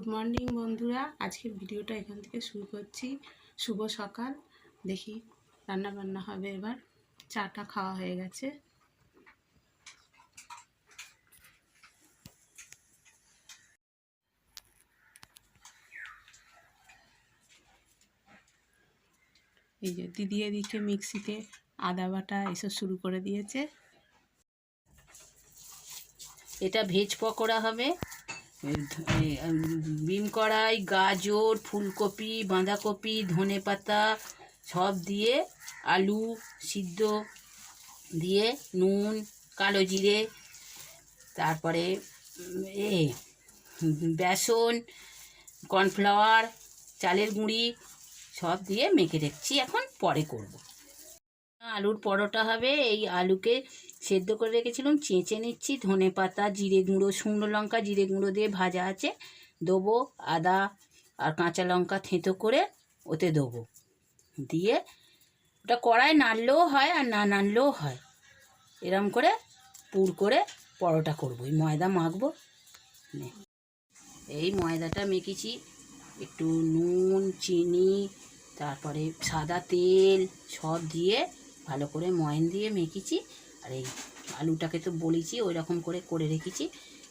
Good morning বন্ধুরা। আজকে ভিডিওটা এখান থেকে শুরু করছি। শুভ সকাল। দেখি রান্না বান্না হবে এবার। চাটা খাওয়া হয়ে গেছে। এই যে দিদি এদিকে মিক্সিতে আদা বাটা এসব শুরু করে দিয়েছে। এটা ভেজ পকোড়া হবে। বিম কড়াই, গাজর, ফুলকপি, বাঁধাকপি, ধনে পাতা, সব দিয়ে আলু সিদ্ধ দিয়ে নুন, কালো জিরে, তারপরে, এ, বেসন, কর্নফ্লাওয়ার, চালের গুঁড়ি সব দিয়ে মেখে রেখেছি। এখন পরে করব। আলুর পরোটা হবে। এই আলুকে সেদ্ধ করে রেখেছিলাম। চেঁচে নিচ্ছি ধনে পাতা, জিরে গুঁড়ো, শুকনো লঙ্কা, জিরে গুঁড়ো দিয়ে ভাজা আছে। দেবো আদা আর কাঁচা লঙ্কা থেঁতো করে ওতে দেবো। দিয়ে ওটা কড়ায় নাড়লেও হয় আর না নাড়লেও হয়। এরম করে পুর করে পরোটা করব। এই ময়দা মাখবো। এই ময়দাটা মেখেছি। একটু নুন, চিনি, তারপরে সাদা তেল সব দিয়ে ভালো করে ময়ন দিয়ে মেখেছি। আর এই আলুটাকে তো বলেছি ওই রকম করে করে রেখেছি।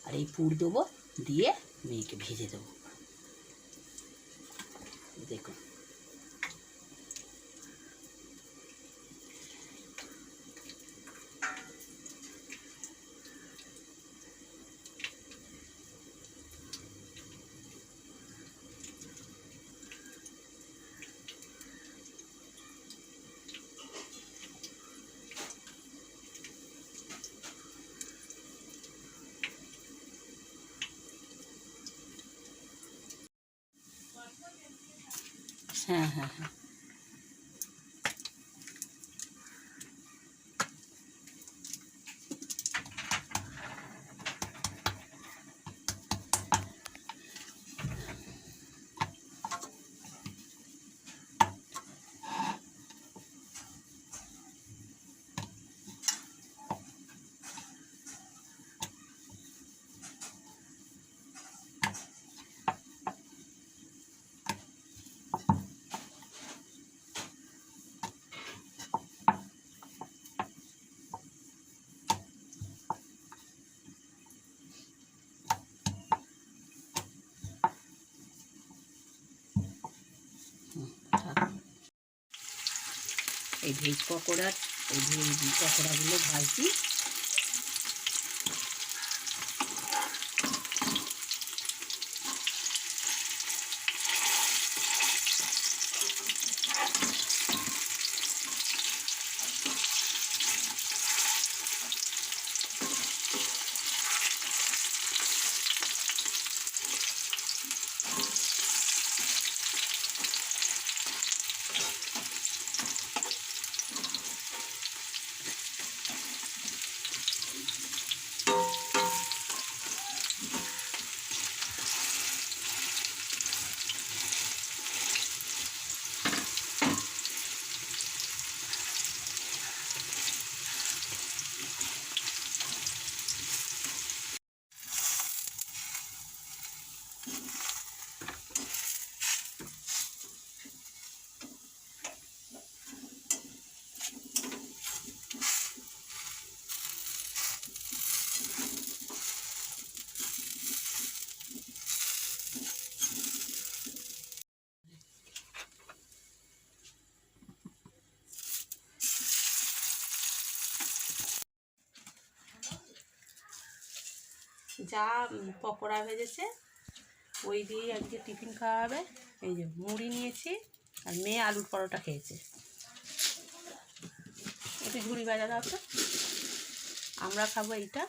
আর এই পুর দেবো, দিয়ে মেয়েকে ভেজে দেবো। দেখুন। হ্যাঁ হ্যাঁ হ্যাঁ। এই ভেজ পকোড়ার এই ভেজ পকোড়াগুলো ভাজছি যা পকোড়া ভেজেছে ওই দিয়েই আজকে টিফিন খাওয়া হবে এই যে মুড়ি নিয়েছি আর মেয়ে আলুর পরোটা খেয়েছে। একটু ঝুড়ি ভাজা দাও তো। আমরা খাব এইটা।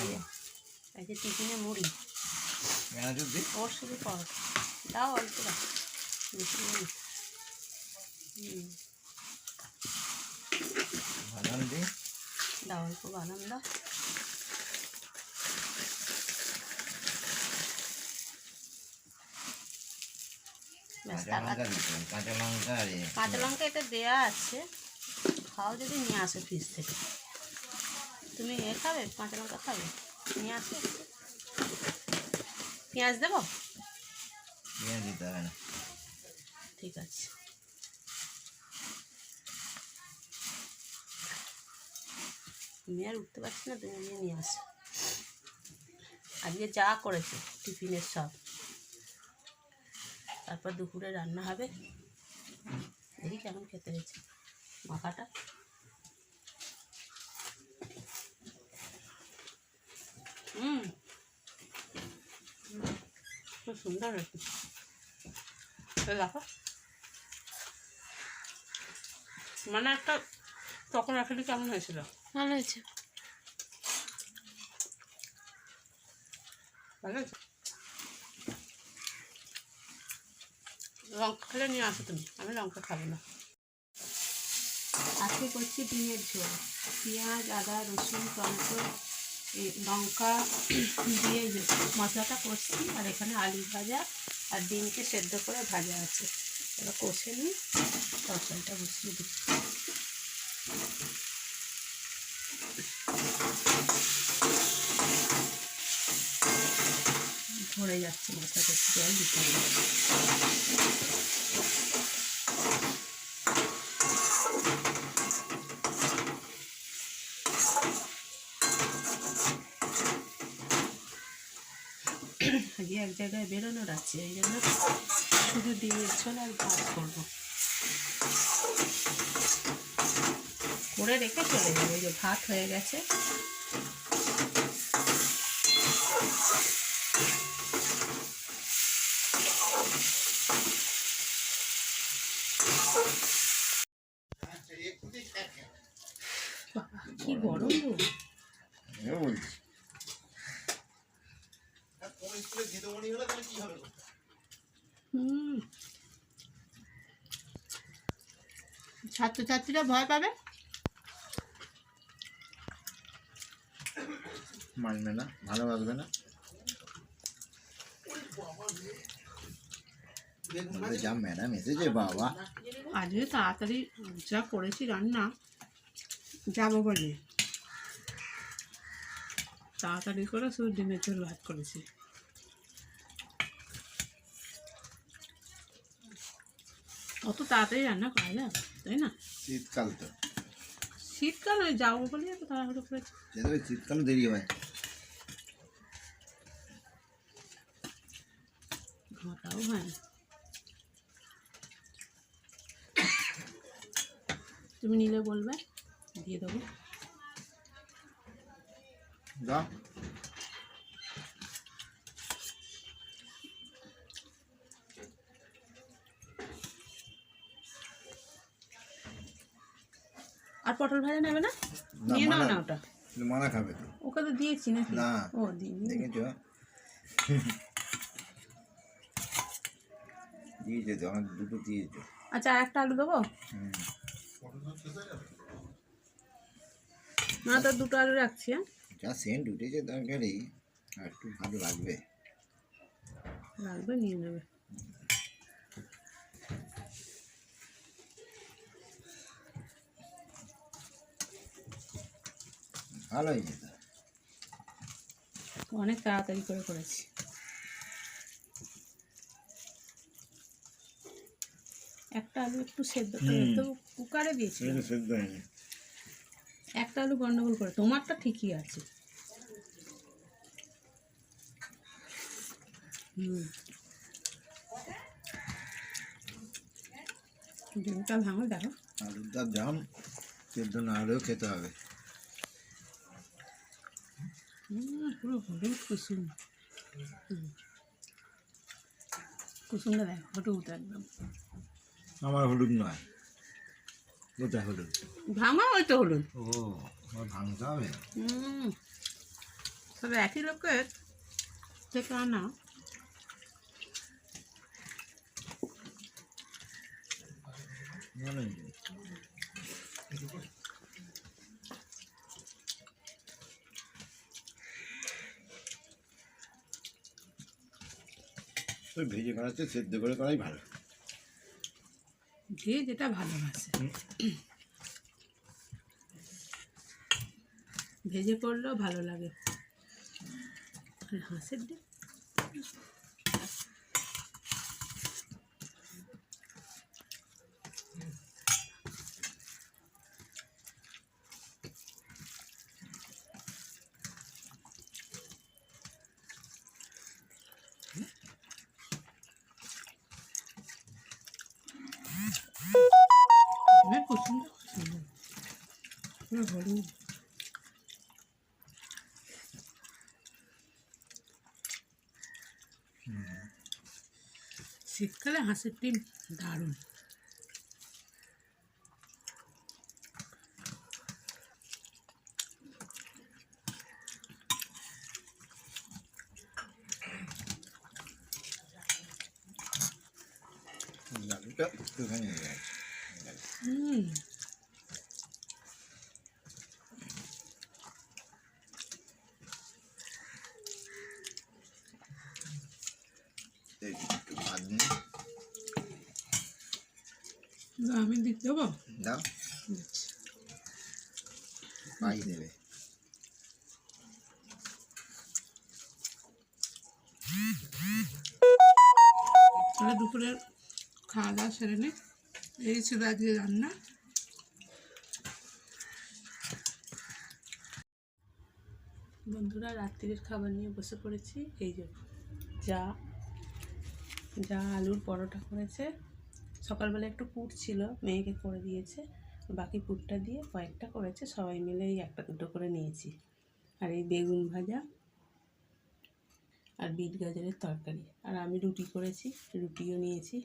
এই যে, এই যে টিফিনে মুড়ি। ওর শুধু পরোটা। দাও অল্প দাও বেশি হুম। বানান দাও ব্যাস, কাঁচা লঙ্কা কাঁচা লঙ্কা এটা দেয়া আছে। খাও যদি নিয়ে আসো ফ্রিজ থেকে। তুমি এ খাবে? কাঁচা লঙ্কা খাবে? নিয়ে আসো। পেঁয়াজ দেবো? পেঁয়াজ দিতে হবে না। ঠিক আছে। আমি আর উঠতে পারছি না, তুমি নিয়ে নিয়ে আসো। আজকে যা করেছে টিফিনের সব। তারপর দুপুরে রান্না হবে। দেখি কেমন খেতে হয়েছে। মাখাটা? হুম। খুব সুন্দর হয়েছে। দেখো। মানে একটা তখন আসলে কেমন হয়েছিল? ভালো হয়েছে। ভালো লঙ্কা খেলে নিয়ে আসো তুমি আমি লঙ্কা খাব না। আজকে করছি ডিমের ঝোল। পেঁয়াজ আদা রসুন টমেটো এই লঙ্কা দিয়ে মশলাটা করছি আর এখানে আলু ভাজা আর ডিমকে সেদ্ধ করে ভাজা আছে। এবার কষে নিই তরকারিটা বসিয়ে দিই ধরে যাচ্ছে মশলাটা একটু জল দিতে হবে। আজকে এক জায়গায় বেরোনোর আছে, এই জন্য শুধু দিয়ে ঝোল আর ভাত করব। করে রেখে চলে যাব ওই যে ভাত হয়ে গেছে বাবা, কি গরম গো এও বলছি হুম ছাত্রছাত্রীরা ভয় পাবে? মানবে না ভালোবাসবে না? যা ম্যাডাম এসেছে বাবা। আজকে তাড়াতাড়ি যা করেছি রান্না যাব বলে। তাড়াতাড়ি করে শুধু ডিমের ঝোল ভাত করেছি। অত তাড়াতাড়ি রান্না করা যায় তাই না? শীতকাল তো। শীতকাল ওই যাব বলে এত তাড়াহুড়ো করেছি। যেতে শীতকাল দেরি হয়। ঘটাও হয় না। তুমি নিলে বলবে দিয়ে দেবো। যা আর পটল ভাজা নেবে না? নিয়ে নাও না ওটা। মানা খাবে তো। ওকে তো দিয়েছি নাকি? না। ও দিইনি। দেখেছ? দিয়েছে তো আমার দুটো দিয়েছে। আচ্ছা আর একটা আলু দেবো? হুম। না তো দুটো আলু রাখছি হ্যাঁ? যা সেন্ট উঠেছে তরকারি আর একটু ভালো লাগবে। লাগবে নিয়ে নেবে। ভালো হয়েছে তো অনেক তাড়াতাড়ি করে করেছি। একটা আলু একটু সেদ্ধ করে তো কুকারে দিয়েছি। সেদ্ধ হয়নি। একটা আলু গন্ডগোল করে তোমারটা ঠিকই আছে। হুম। ডিমটা ভাঙো দেখো। আলুর দাম সেদ্ধ না হলেও খেতে হবে হুম, পুরো হলুদ কুসুম হুম। কুসুমটা দেখো হলুদ একদম আমার হলুদ নয় কোথায় হলুদ ভাঙা ওই তো হলুদ ও আমার ভাঙতে হবে হুম তবে একই লোকের থেকে আনা ভালো ওই ভেজে করাতে সেদ্ধ করে করাই ভালো। যে যেটা ভালোবাসে। ভেজে করলেও ভালো লাগে। হাঁসের ডিম আমার পছন্দ পছন্দ আমার হলুদ শীতকালে হাঁসের ডিম দারুণ। হুম এই একটু ভাত নিয়ে আমি দিতে দেবো? দাও। পাই দেবে। তাহলে দুপুরের খাওয়া দাওয়া সেরে নি। এই ছিল আজকে রান্না। বন্ধুরা রাত্রির খাবার নিয়ে বসে পড়েছি। এই যে যা যা আলুর পরোটা করেছে। সকালবেলা একটু পুট ছিল, মেয়েকে করে দিয়েছে। বাকি পুটটা দিয়ে কয়েকটা করেছে, সবাই মিলে এই একটা দুটো করে নিয়েছি। আর এই বেগুন ভাজা আর বিট গাজরের তরকারি। আর আমি রুটি করেছি, রুটিও নিয়েছি।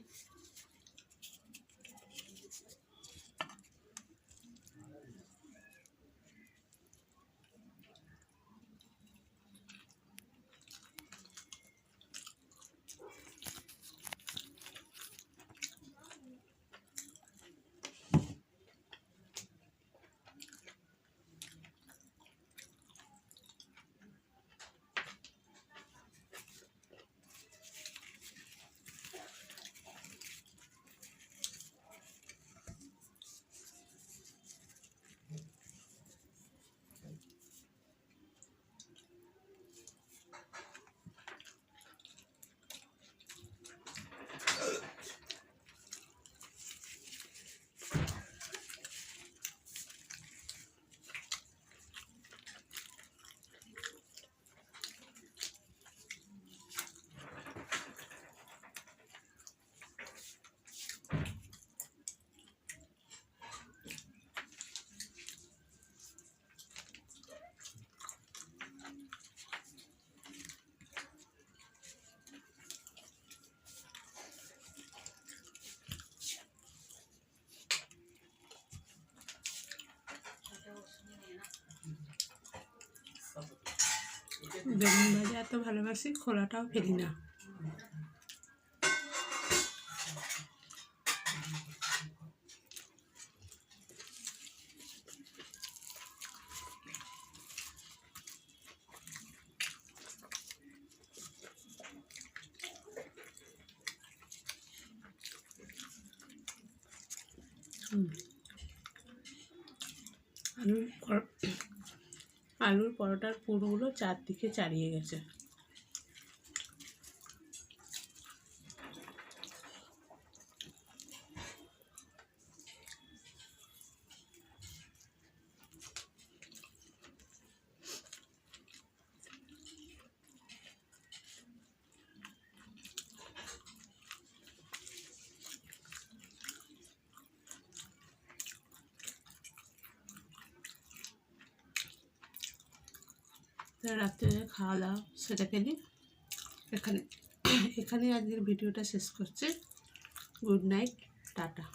বেগুন ভাজা এত ভালোবাসি খোলাটাও ফেলি না হুম। আলুর পর- আলুর পরোটার পুরগুলো চারদিকে চারিয়ে গেছে। রাত্রে খাওয়া দাওয়া সেটা খেলি এখানে এখানেই আজকের ভিডিওটা শেষ করছি। Good night tata.